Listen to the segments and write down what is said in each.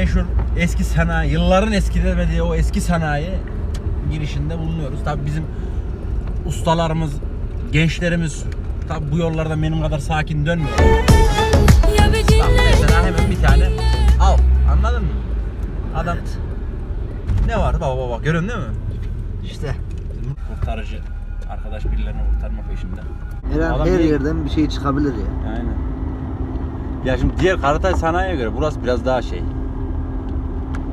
meşhur eski sanayi, yılların eskidemediği o eski sanayi girişinde bulunuyoruz. Tabi bizim ustalarımız, gençlerimiz tabi bu yollarda benim kadar sakin dönmüyor. Bak mesela hemen bir tane al. Anladın mı? Adam ne var baba baba görüyorsun değil mi? İşte Kurtarıcı arkadaş birilerini kurtarma peşinde. her Adam her niye- yerden bir şey çıkabilir ya. Aynen. Ya şimdi diğer Karatay sanayiye göre burası biraz daha şey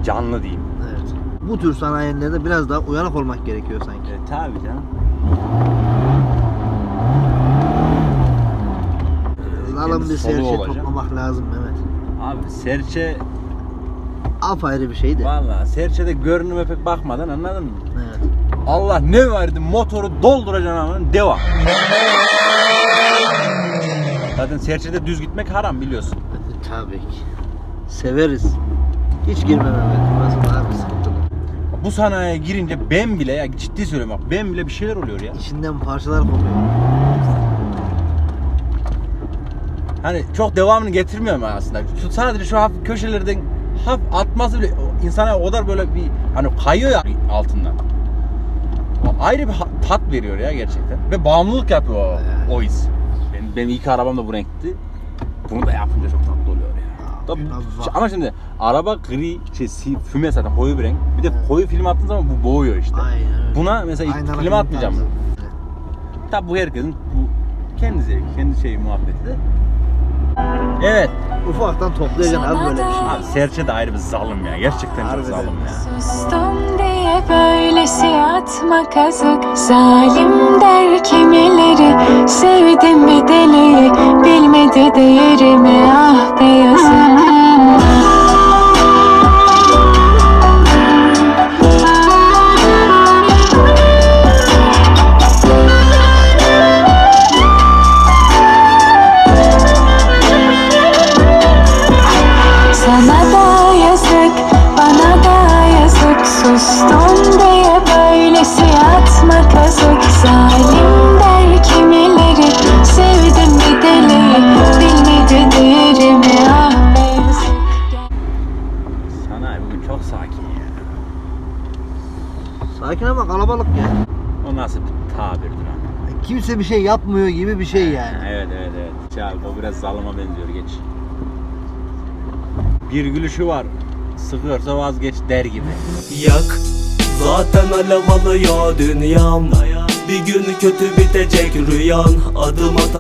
canlı diyeyim. Evet. Bu tür sanayilerde biraz daha uyanık olmak gerekiyor sanki. E, tabii canım. Alın kendi bir serçe olacak. toplamak lazım evet. Abi serçe Apayrı bir şey de. vallahi serçede görünüme pek bakmadan anladın mı? Evet. Allah ne verdi motoru dolduracaksın ama devam. Zaten serçede düz gitmek haram biliyorsun. Tabii ki. Severiz. Hiç girmemem. Burası daha bir sıkıntılı. Bu sanayiye girince ben bile ya ciddi söylüyorum bak ben bile bir şeyler oluyor ya. İçinden parçalar kopuyor. Hani çok devamını getirmiyorum ben aslında. Şu, sadece şu hafif köşelerden hafif atması bile insana o kadar böyle bir hani kayıyor ya altından. O ayrı bir ha- tat veriyor ya gerçekten. Ve bağımlılık yapıyor o, o his. Benim, benim ilk arabam da bu renkti. Bunu da yapınca çok tatlı oluyor ya. Tabii, ama şimdi araba gri, şey, si- füme zaten koyu bir renk. Bir de koyu film attığın zaman bu boğuyor işte. Aynen öyle. Buna mesela Aynalı film atmayacağım bunu. Tabi bu herkesin bu kendi zevki, kendi şeyi muhabbeti de. Evet. Ufaktan toplayacaksın abi böyle bir şey. Abi serçe de ayrı bir zalim ya. Gerçekten çok Harbiden. zalim ya. Sustum diye böylesi atma kazık Zalim der kimileri Sevdim bir deliyi Bilmedi değerimi Sustum diye böylesi atma kazık Zalim der kimileri Sevdim bir deliyi Bilmedi değerimi ah Sanayi bugün çok sakin ya. Sakin ama kalabalık ya. O nasıl bir tabirdir ama. Kimse bir şey yapmıyor gibi bir şey yani. Evet evet evet. Çağrı o biraz zalıma benziyor geç. Bir gülüşü var. Sıkıyorsa vazgeç der gibi. Yak Zaten alev alıyor dünyam Bir gün kötü bitecek rüyan Adım at